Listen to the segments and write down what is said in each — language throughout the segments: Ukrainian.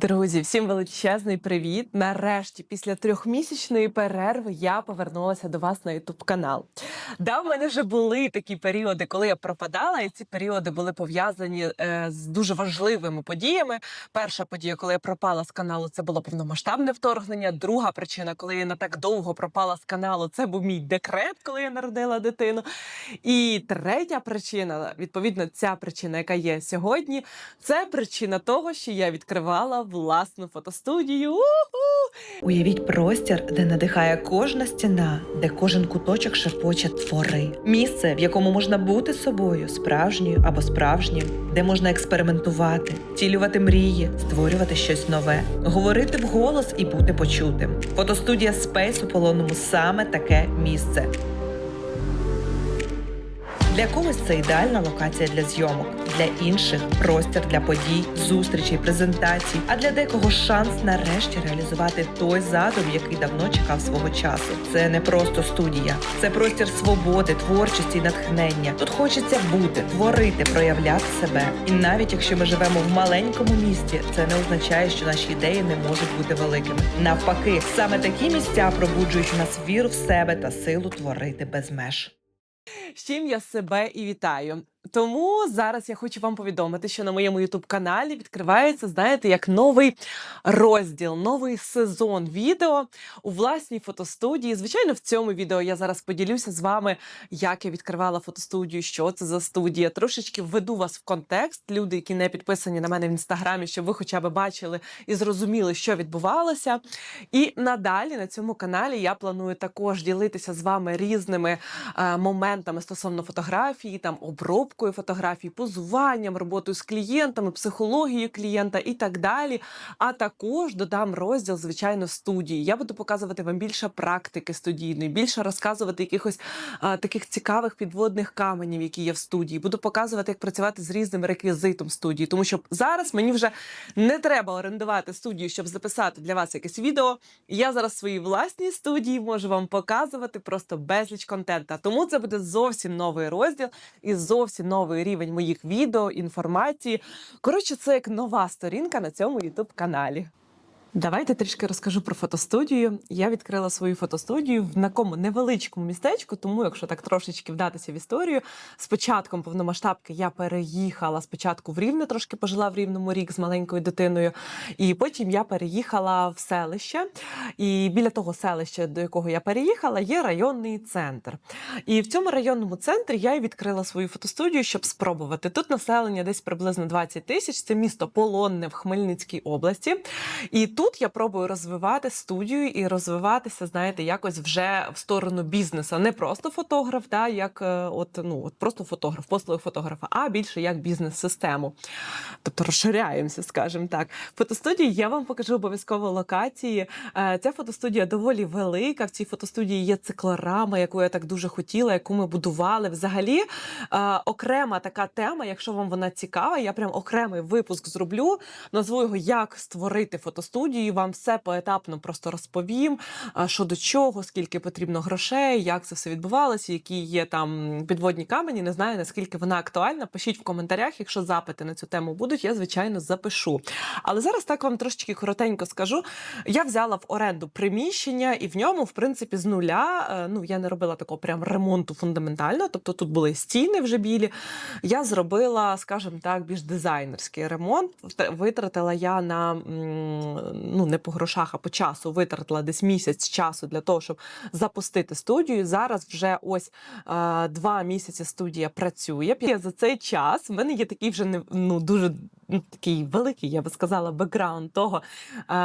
Друзі, всім величезний привіт! Нарешті, після трьохмісячної перерви, я повернулася до вас на Ютуб канал. Да, в мене вже були такі періоди, коли я пропадала, і ці періоди були пов'язані е, з дуже важливими подіями. Перша подія, коли я пропала з каналу, це було повномасштабне вторгнення. Друга причина, коли я не так довго пропала з каналу, це був мій декрет, коли я народила дитину. І третя причина, відповідно, ця причина, яка є сьогодні, це причина того, що я відкривала власну фотостудію. Уявіть простір, де надихає кожна стіна, де кожен куточок шепоче твори. Місце, в якому можна бути собою, справжньою або справжнім, де можна експериментувати, втілювати мрії, створювати щось нове, говорити вголос і бути почутим. Фотостудія Space у полонному саме таке місце. Для когось це ідеальна локація для зйомок, для інших простір для подій, зустрічей, презентацій, а для декого шанс нарешті реалізувати той задум, який давно чекав свого часу. Це не просто студія, це простір свободи, творчості і натхнення. Тут хочеться бути, творити, проявляти себе. І навіть якщо ми живемо в маленькому місті, це не означає, що наші ідеї не можуть бути великими. Навпаки, саме такі місця пробуджують у нас віру в себе та силу творити без меж. З чим я себе і вітаю. Тому зараз я хочу вам повідомити, що на моєму ютуб каналі відкривається, знаєте, як новий розділ, новий сезон відео у власній фотостудії. Звичайно, в цьому відео я зараз поділюся з вами, як я відкривала фотостудію, що це за студія. Трошечки введу вас в контекст. Люди, які не підписані на мене в інстаграмі, щоб ви хоча б бачили і зрозуміли, що відбувалося. І надалі на цьому каналі я планую також ділитися з вами різними е, моментами стосовно фотографії, там обробкою фотографій, позуванням, роботою з клієнтами, психологією клієнта і так далі. А також додам розділ, звичайно, студії. Я буду показувати вам більше практики студійної, більше розказувати якихось а, таких цікавих підводних каменів, які є в студії. Буду показувати, як працювати з різним реквізитом студії, тому що зараз мені вже не треба орендувати студію, щоб записати для вас якесь відео. Я зараз в своїй власній студії можу вам показувати просто безліч контента. Тому це буде зовсім новий розділ і зовсім новий рівень моїх відео, інформації. Коротше, це як нова сторінка на цьому youtube каналі. Давайте трішки розкажу про фотостудію. Я відкрила свою фотостудію в такому невеличкому містечку, тому якщо так трошечки вдатися в історію, з початком повномасштабки я переїхала спочатку в Рівне, трошки пожила в Рівному рік з маленькою дитиною, і потім я переїхала в селище. І біля того селища, до якого я переїхала, є районний центр. І в цьому районному центрі я і відкрила свою фотостудію, щоб спробувати. Тут населення десь приблизно 20 тисяч. Це місто Полонне в Хмельницькій області. І тут я пробую розвивати студію і розвиватися, знаєте, якось вже в сторону бізнесу. Не просто фотограф, да, як е, от, ну, от просто фотограф, послуги фотографа, а більше як бізнес-систему. Тобто розширяємося, скажімо так. Фотостудії я вам покажу обов'язково локації. Е, Ця фотостудія доволі велика. В цій фотостудії є циклорама, яку я так дуже хотіла, яку ми будували. Взагалі, е, окрема така тема, якщо вам вона цікава, я прям окремий випуск зроблю. Назву його Як створити фотостудію. Вам все поетапно просто розповім, що до чого, скільки потрібно грошей, як це все відбувалося, які є там підводні камені. Не знаю наскільки вона актуальна. Пишіть в коментарях, якщо запити на цю тему будуть, я звичайно запишу. Але зараз так вам трошечки коротенько скажу. Я взяла в оренду приміщення, і в ньому, в принципі, з нуля. е, Ну я не робила такого прям ремонту фундаментального. Тобто тут були стіни вже білі. Я зробила, скажімо так, більш дизайнерський ремонт. Витратила я на ну не по грошах, а по часу. Витратила десь місяць часу для того, щоб запустити студію. Зараз вже ось е, два місяці студія працює. За цей час в мене є такий вже не ну дуже такий великий, я би сказала, бекграунд того,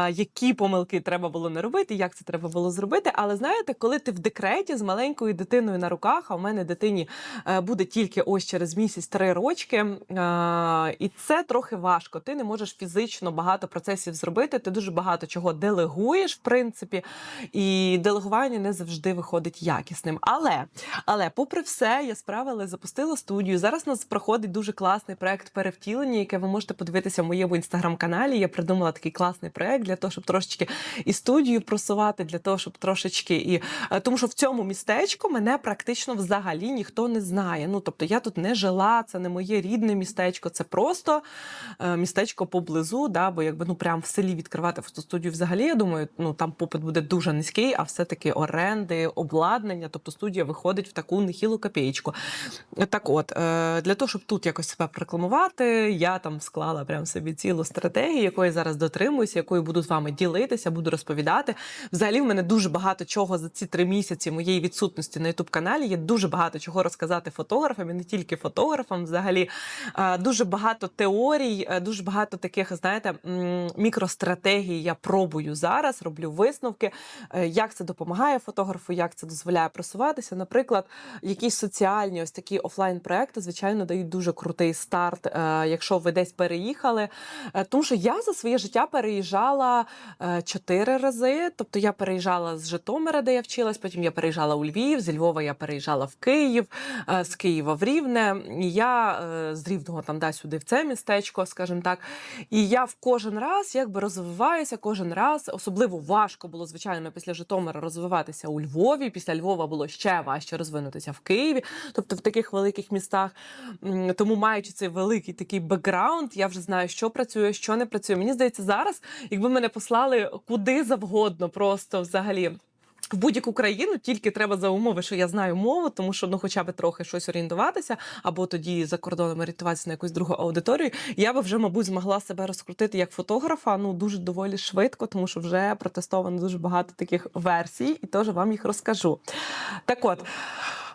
які помилки треба було не робити, як це треба було зробити. Але знаєте, коли ти в декреті з маленькою дитиною на руках, а в мене дитині е, буде тільки ось через місяць три рочки, і це трохи важко. Ти не можеш фізично багато процесів зробити. Ти дуже багато чого делегуєш, в принципі, і делегування не завжди виходить якісним. Але, але, попри все, я справила, запустила студію. Зараз у нас проходить дуже класний проект перевтілення, яке ви можете можете подивитися в моєму інстаграм-каналі. Я придумала такий класний проект для того, щоб трошечки і студію просувати, для того, щоб трошечки і е, тому, що в цьому містечку мене практично взагалі ніхто не знає. Ну тобто я тут не жила, це не моє рідне містечко, це просто е, містечко поблизу. Да, бо якби ну прям в селі відкривати фотостудію, взагалі я думаю, ну там попит буде дуже низький, а все таки оренди, обладнання, тобто студія виходить в таку нехілу копієчку. Так от, е, для того, щоб тут якось себе прорекламувати, я там склала прям собі цілу стратегію, якої зараз дотримуюся, якою буду з вами ділитися, буду розповідати. Взагалі, в мене дуже багато чого за ці три місяці моєї відсутності на youtube каналі. Є дуже багато чого розказати фотографам, і не тільки фотографам. Взагалі дуже багато теорій, е, дуже багато таких, знаєте, мікростратегій я пробую зараз, роблю висновки, е, як це допомагає фотографу, як це дозволяє просуватися. Наприклад, якісь соціальні ось такі офлайн проекти, звичайно, дають дуже крутий старт, е, якщо ви десь переїхали. Е, Тому що я за своє життя переїжджала е, чотири рази. Тобто я переїжджала з Житомира, де я вчилась, потім я переїжджала у Львів, зі Львова я переїжджала в Київ, е, з Києва в Рівне. І я з Рівного там да сюди в це містечко, скажімо так. І я в кожен раз якби розвиваюся, кожен раз. Особливо важко було, звичайно, після Житомира розвиватися у Львові. Після Львова було ще важче розвинутися в Києві, тобто в таких великих містах. Тому, маючи цей великий такий бекграунд, я вже знаю, що працює, що не працює. Мені здається, зараз, якби мене послали куди завгодно, просто взагалі. В будь-яку країну тільки треба за умови, що я знаю мову, тому що ну, хоча б трохи щось орієнтуватися, або тоді за кордоном орієнтуватися на якусь другу аудиторію. Я би вже, мабуть, змогла себе розкрутити як фотографа. Ну дуже доволі швидко, тому що вже протестовано дуже багато таких версій, і теж вам їх розкажу. Так от.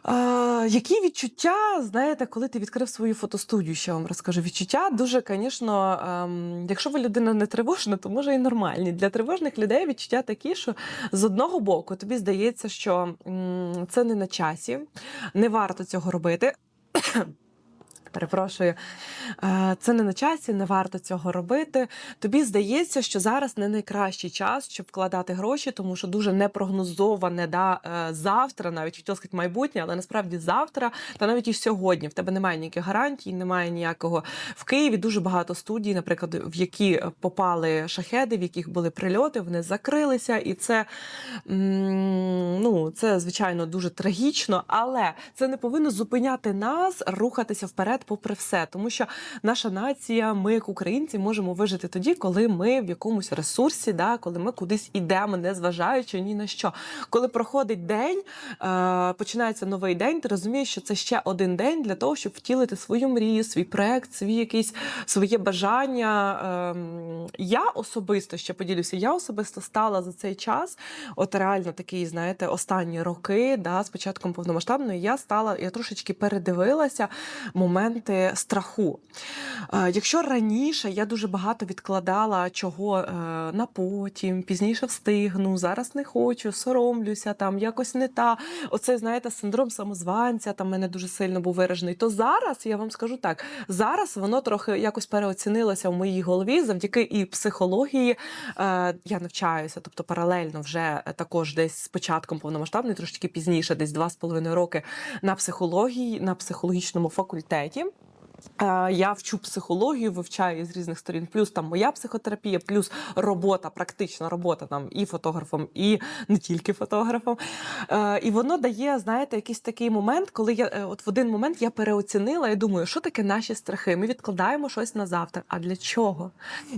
А, які відчуття, знаєте, коли ти відкрив свою фотостудію, я вам розкажу? Відчуття дуже, звісно, ем, якщо ви людина не тривожна, то може і нормальні. Для тривожних людей відчуття такі, що з одного боку тобі здається, що м, це не на часі, не варто цього робити. Перепрошую, Е, це не на часі, не варто цього робити. Тобі здається, що зараз не найкращий час, щоб вкладати гроші, тому що дуже непрогнозоване да, е, завтра, навіть хотіла сказати майбутнє, але насправді завтра, та навіть і сьогодні. В тебе немає ніяких гарантій, немає ніякого в Києві. Дуже багато студій, наприклад, в які попали шахеди, в яких були прильоти, вони закрилися, і це ну, це звичайно дуже трагічно, але це не повинно зупиняти нас рухатися вперед, попри все, тому що наша нація, ми, як українці, можемо вижити тоді, коли ми в якомусь ресурсі, да, коли ми кудись ідемо, не зважаючи ні на що. Коли проходить день, е, починається новий день, ти розумієш, що це ще один день для того, щоб втілити свою мрію, свій проект, свій якийсь своє бажання. Ем, я особисто ще поділюся, я особисто стала за цей час, от реально такий, знаєте, останні роки, да, з початком повномасштабної, я стала, я трошечки передивилася моменти страху. Е, Якщо раніше я дуже багато відкладала чого е, на потім, пізніше встигну, зараз не хочу, соромлюся, там якось не та. Оце, знаєте, синдром самозванця там мене дуже сильно був виражений. То зараз я вам скажу так: зараз воно трохи якось переоцінилося в моїй голові завдяки і психології. Е, Я навчаюся, тобто паралельно вже також десь з початком повномасштабної, трошки пізніше, десь два з половиною роки на психології, на психологічному факультеті. Е, Я вчу психологію, вивчаю з різних сторін. Плюс там моя психотерапія, плюс робота, практична робота там і фотографом, і не тільки фотографом. Е, І воно дає, знаєте, якийсь такий момент, коли я е, от в один момент я переоцінила і думаю, що таке наші страхи? Ми відкладаємо щось на завтра. А для чого?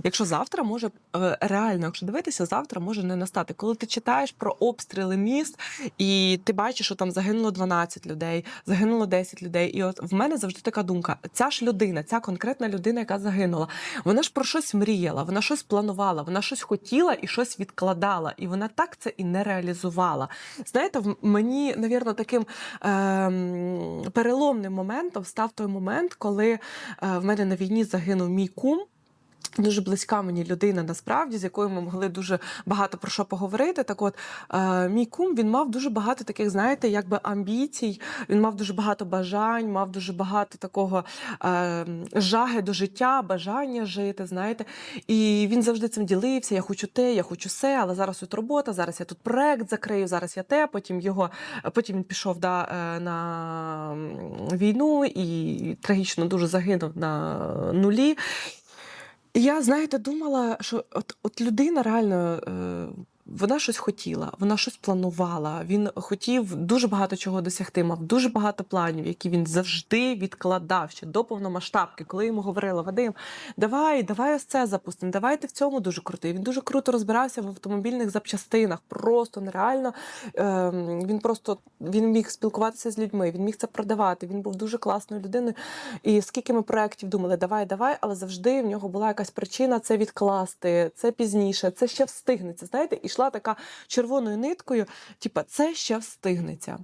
Якщо завтра може е, реально, якщо дивитися, завтра може не настати. Коли ти читаєш про обстріли міст, і ти бачиш, що там загинуло 12 людей, загинуло 10 людей. І от в мене завжди така думка: ця ж людина, ця конкретна людина, яка загинула, вона ж про щось мріяла, вона щось планувала, вона щось хотіла і щось відкладала, і вона так це і не реалізувала. Знаєте, мені, навірно, таким ем, переломним моментом став той момент, коли е, в мене на війні загинув мій кум. Дуже близька мені людина, насправді, з якою ми могли дуже багато про що поговорити. Так, от е, мій кум він мав дуже багато таких, знаєте, якби амбіцій. Він мав дуже багато бажань, мав дуже багато такого е, жаги до життя, бажання жити. Знаєте, і він завжди цим ділився. Я хочу те, я хочу все, але зараз тут робота, зараз я тут проект закрию, зараз я те. Потім його потім він пішов да, е, на війну і трагічно дуже загинув на нулі. Я, знаєте, думала, що от, от людина реально. Е, вона щось хотіла, вона щось планувала. Він хотів дуже багато чого досягти, мав дуже багато планів, які він завжди відкладав ще до повномасштабки. Коли йому говорила Вадим, давай, давай ось це запустимо, давай ти в цьому дуже крутий. Він дуже круто розбирався в автомобільних запчастинах, просто нереально. Ем, він просто він міг спілкуватися з людьми, він міг це продавати. Він був дуже класною людиною. І скільки ми проєктів думали, давай, давай, але завжди в нього була якась причина це відкласти, це пізніше, це ще встигнеться. Знаєте, і йшла така червоною ниткою, типа, це ще встигнеться.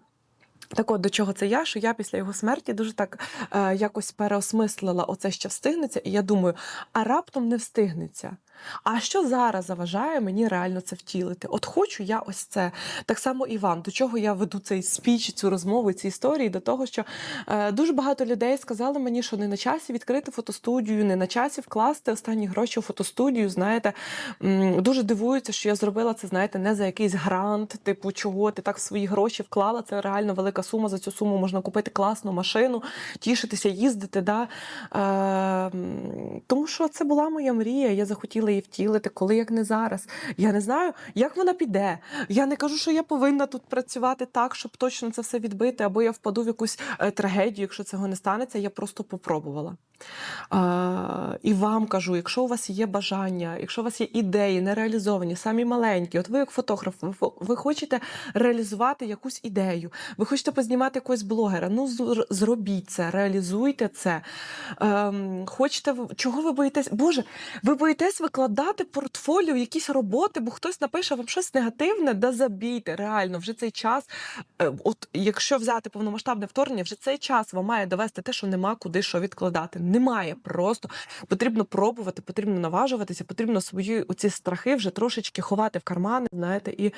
Так от, до чого це я, що я після його смерті дуже так е, якось переосмислила оце ще встигнеться, і я думаю, а раптом не встигнеться. А що зараз заважає мені реально це втілити? От хочу я ось це. Так само і вам. До чого я веду цей спіч, цю розмову, ці історії? До того, що е, дуже багато людей сказали мені, що не на часі відкрити фотостудію, не на часі вкласти останні гроші у фотостудію. Знаєте, м, дуже дивуються, що я зробила це, знаєте, не за якийсь грант, типу, чого ти так свої гроші вклала. Це реально велика сума. За цю суму можна купити класну машину, тішитися, їздити. Да? Е, м, тому що це була моя мрія. Я захотіла її втілити, коли як не зараз. Я не знаю, як вона піде. Я не кажу, що я повинна тут працювати так, щоб точно це все відбити, або я впаду в якусь е, трагедію, якщо цього не станеться. Я просто попробувала. І вам кажу, якщо у вас є бажання, якщо у вас є ідеї нереалізовані, самі маленькі, от ви як фотограф, ви, ви хочете реалізувати якусь ідею, ви хочете познімати якогось блогера, ну зробіть це, реалізуйте це. Ем, хочете, чого ви боїтесь? Боже, ви боїтесь викладати портфоліо, якісь роботи, бо хтось напише вам щось негативне, да забійте. Реально, вже цей час. е, От якщо взяти повномасштабне вторгнення, вже цей час вам має довести те, що нема куди що відкладати. Немає просто потрібно пробувати, потрібно наважуватися, потрібно свої оці страхи вже трошечки ховати в кармани, знаєте, і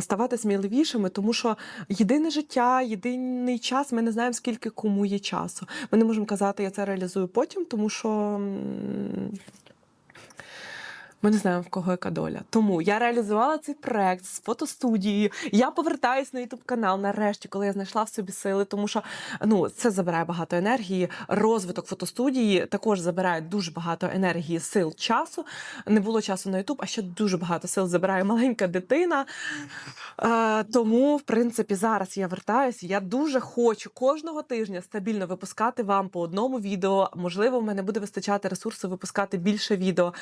ставати сміливішими, тому що єдине життя, єдиний час. Ми не знаємо, скільки кому є часу. Ми не можемо казати, я це реалізую потім, тому що. Ми не знаємо, в кого яка доля. Тому я реалізувала цей проект з фотостудією. Я повертаюсь на youtube канал нарешті, коли я знайшла в собі сили, тому що ну це забирає багато енергії. Розвиток фотостудії також забирає дуже багато енергії, сил, часу. Не було часу на Ютуб, а ще дуже багато сил забирає маленька дитина. Е, тому, в принципі, зараз я вертаюсь. Я дуже хочу кожного тижня стабільно випускати вам по одному відео. Можливо, в мене буде вистачати ресурсу випускати більше відео.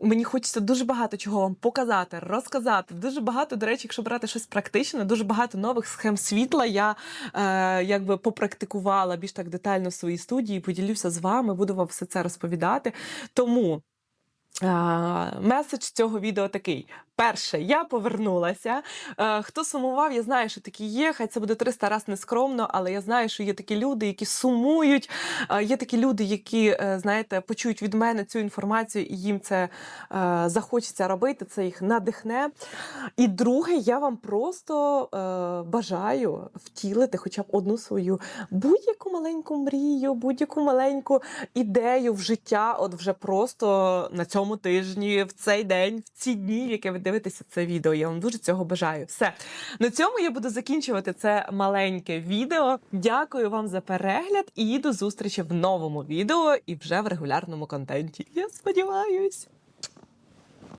Мені хочеться дуже багато чого вам показати, розказати. Дуже багато, до речі, якщо брати щось практичне, дуже багато нових схем світла. Я е, якби попрактикувала більш так детально в своїй студії, поділюся з вами, буду вам все це розповідати. Тому. е, Меседж цього відео такий: перше, я повернулася. Е, Хто сумував, я знаю, що такі є. Хай це буде 300 раз нескромно, але я знаю, що є такі люди, які сумують. Е, Є такі люди, які, е, знаєте, почують від мене цю інформацію, і їм це захочеться робити. Це їх надихне. І друге, я вам просто бажаю втілити хоча б одну свою будь-яку маленьку мрію, будь-яку маленьку ідею в життя, от вже просто на цьому тижні, в цей день, в ці дні, в які ви дивитеся це відео. Я вам дуже цього бажаю. Все на цьому я буду закінчувати це маленьке відео. Дякую вам за перегляд і до зустрічі в новому відео і вже в регулярному контенті. Я сподіваюсь.